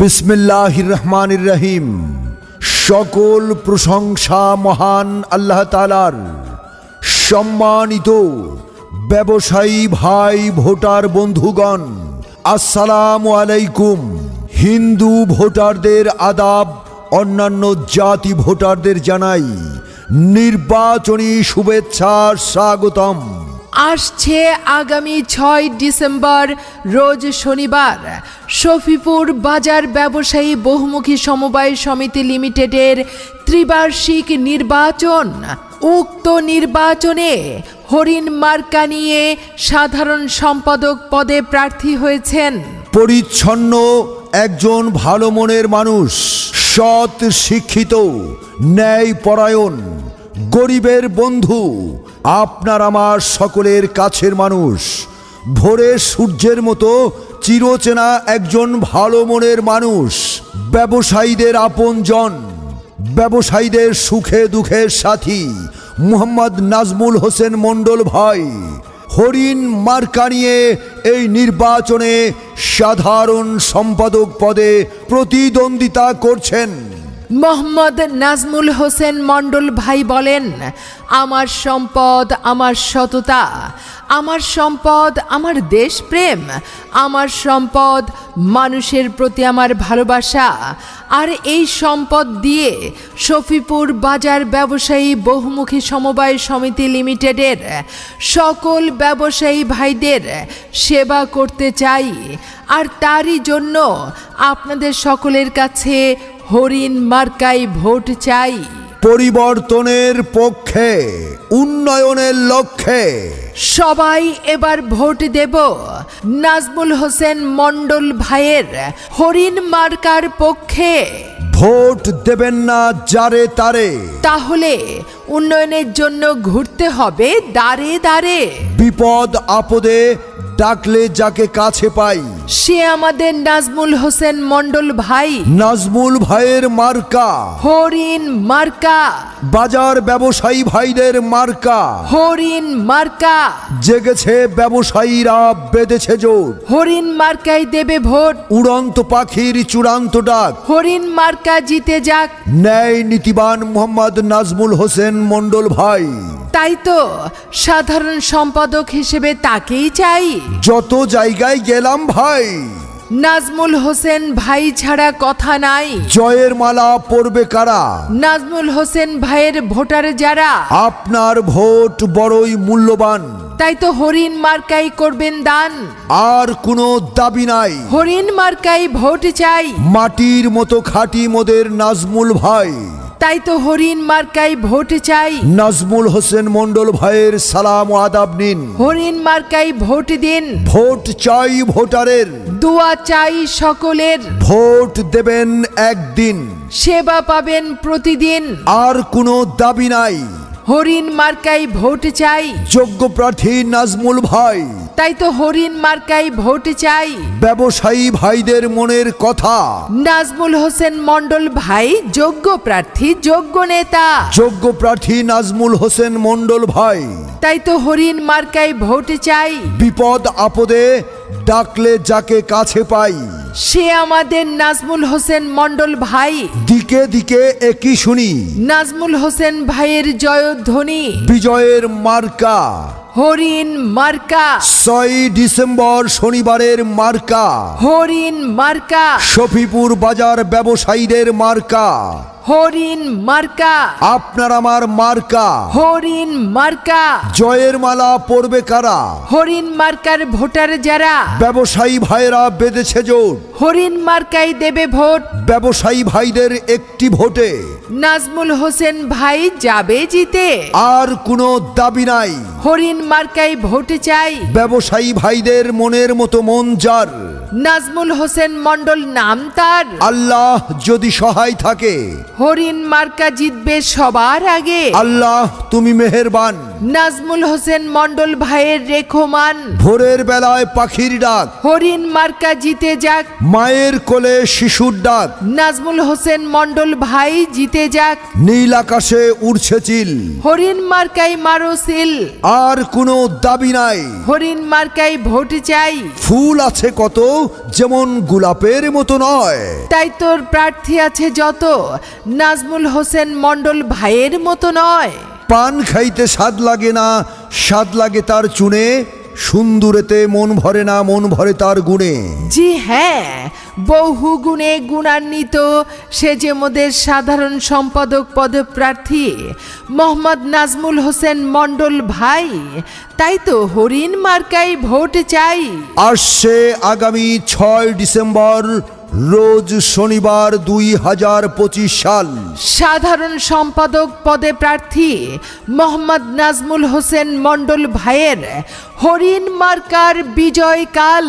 বিসমিল্লাহ রহমান রহিম সকল প্রশংসা মহান আল্লাহ তালার সম্মানিত ব্যবসায়ী ভাই ভোটার বন্ধুগণ, আসসালাম আলাইকুম। হিন্দু ভোটারদের আদাব, অন্যান্য জাতি ভোটারদের জানাই নির্বাচনী শুভেচ্ছা স্বাগতম। আসছে আগামী ছয় ডিসেম্বর, রোজ শনিবার। শফিপুর বাজার ব্যবসায়ী বহুমুখী সমবায় সমিতি লিমিটেডের ত্রিবার্ষিক নির্বাচন। উক্ত নির্বাচনে হরিণ মার্কা নিয়ে সাধারণ সম্পাদক পদে প্রার্থী হয়েছেন। পরিচ্ছন্ন, একজন ভালো মনের মানুষ, সৎ শিক্ষিত ন্যায় পরায়ণ গরিবের বন্ধু আপনার আমার সকলের কাছের মানুষ। ভোরে সূর্যের মতো চিরচেনা একজন ভালো মনের মানুষ। ব্যবসায়ীদের আপনজন ব্যবসায়ীদের সুখে দুঃখের সাথী, মুহাম্মদ নাজমুল হোসেন মণ্ডল ভাই। হরিণ মার্কা নিয়ে এই নির্বাচনে সাধারণ সম্পাদক পদে প্রতিদ্বন্দ্বিতা করছেন। মোহাম্মদ নাজমুল হোসেন মণ্ডল ভাই বলেন, আমার সম্পদ, আমার সততা, আমার সম্পদ, আমার দেশপ্রেম, আমার সম্পদ মানুষের প্রতি আমার ভালোবাসা। আর এই সম্পদ দিয়ে শফিপুর বাজার ব্যবসায়ী বহুমুখী সমবায় সমিতি লিমিটেডের সকল ব্যবসায়ী ভাইদের সেবা করতে চাই। আর তারই জন্য আপনাদের সকলের কাছে হরিণ মার্কাই ভোট চাই। পরিবর্তনের পক্ষে উন্নয়নের লক্ষ্যে। সবাই এবার ভোট দেব। নাজমুল হোসেন মণ্ডল ভাইয়ের হরিণ মার্কার পক্ষে। ভোট দেবেন না যারে তারে। তাহলে উন্নয়নের জন্য ঘুরতে হবে দাঁড়ে দাঁড়ে। বিপদ আপদে ডাকলে যাকে কাছে পাই। সে আমাদের নাজমুল হোসেন মন্ডল ভাই। নাজমুল ভাইয়ের মার্কা। হরিণ মার্কা। বাজার ব্যবসায়ী ভাইদের মার্কা। হরিণ মার্কা। জেগেছে ব্যবসায়ীরা বেঁধেছে জোর হরিণ মার্কাই দেবে ভোট। উড়ন্ত পাখির চূড়ান্ত ডাক। হরিণ মার্কা জিতে যাক। ন্যায় নীতিবান মোহাম্মদ নাজমুল হোসেন মন্ডল ভাই। তাই তো সাধারণ সম্পাদক হিসেবে তাকেই চাই। যত জায়গায় গেলাম ভাই। নাজমুল হোসেন ভাই ছাড়া কথা নাই। জয়ের মালা পড়বে কারা? নাজমুল হোসেন ভাইয়ের ভোটার যারা? আপনার ভোট বড়ই মূল্যবান। তাই তো হরিণ মার্কাই করবেন দান। আর কোনো দাবি নাই। হরিণ মার্কাই ভোট চাই। মাটির মতো খাঁটি মোদের নাজমুল ভাই। তাই তো হরিণ মার্কাই ভোট চাই। নাজমুল হোসেন মন্ডল ভাইয়ের সালাম ও আদাব নিন। হরিণ মার্কাই ভোট দিন। ভোট চাই ভোটারের। দোয়া চাই সকলের। ভোট দেবেন একদিন। সেবা পাবেন প্রতিদিন। আর কোনো দাবি নাই। হরিণ মার্কাই ভোট চাই। যোগ্য প্রার্থী নাজমুল ভাই। তাই তো হরিণ মার্কাই ভোট চাই। ব্যবসায়ী ভাইদের মনের কথা। নাজমুল হোসেন মন্ডল ভাই যোগ্য প্রার্থী যোগ্য নেতা। যোগ্য প্রার্থী নাজমুল হোসেন মন্ডল ভাই। তাই তো হরিণ মার্কাই ভোট চাই। বিপদ আপদে ডাকলে যাকে কাছে পাই। সে আমাদের নাজমুল হোসেন মন্ডল ভাই। দিকে দিকে একই শুনি। নাজমুল হোসেন ভাইয়ের জয়ধ্বনি। বিজয়ের মার্কা। হরিণ মার্কা। ছয় ডিসেম্বর শনিবারের মার্কা। হরিণ মার্কা। শফিপুর বাজার ব্যবসায়ীদের মার্কা। হরিণ মার্কা। আপনার আমার মার্কা। হরিণ মার্কা। জয়ের মালা পড়বে কারা? হরিণ মার্কার ভোটার যারা? ব্যবসায়ী ভাইরা বেঁধেছে জোর হরিণ মার্কাই দেবে ভোট। ব্যবসায়ী ভাইদের একটি ভোটে। নাজমুল হোসেন ভাই যাবে জিতে। আর কোনো দাবি নাই। হরিণ মার্কাই ভোট চাই। ব্যবসায়ী ভাইদের মনের মতো মন যার। নাজমুল হোসেন মন্ডল নাম তার। আল্লাহ যদি সহায় থাকে। হরিণ মার্কা জিতবে সবার আগে। আল্লাহ তুমি মেহেরবান। নাজমুল হোসেন মন্ডল ভাইয়ের রেখমান। ভোরের বেলায় পাখির ডাক। হরিণ মার্কা জিতে যাক। মায়ের কোলে শিশুর ডাক। নাজমুল হোসেন মন্ডল ভাই জিতে যাক। নীল আকাশে উড়ছে চিল। হরিণ মার্কাই মারো সিল। আর কোনো দাবি নাই। হরিণ মার্কাই ভোট চাই। ফুল আছে কত যেমন গোলাপের মতো নয়। তাই তোর প্রার্থী আছে যত নাজমুল হোসেন মন্ডল ভাইয়ের মতো নয়। পান খাইতে স্বাদ লাগে না স্বাদ লাগে তার চুনে সুন্দরেতে মন ভরে না মন ভরে তার গুণে। জি হ্যাঁ বহু গুণে গুণান্বিত সে যে মোদের সাধারণ সম্পাদক পদপ্রার্থী মোহাম্মদ নাজমুল হোসেন মন্ডল ভাই তাই তো হরিণ মার্কাই ভোট চাই। আসছে আগামী ছয় ডিসেম্বর রোজ শনিবার দুই হাজার পঁচিশ সাল। সাধারণ সম্পাদক পদে প্রার্থী মোহাম্মদ নাজমুল হোসেন মণ্ডল ভাইয়ের হরিণ মার্কার বিজয়কাল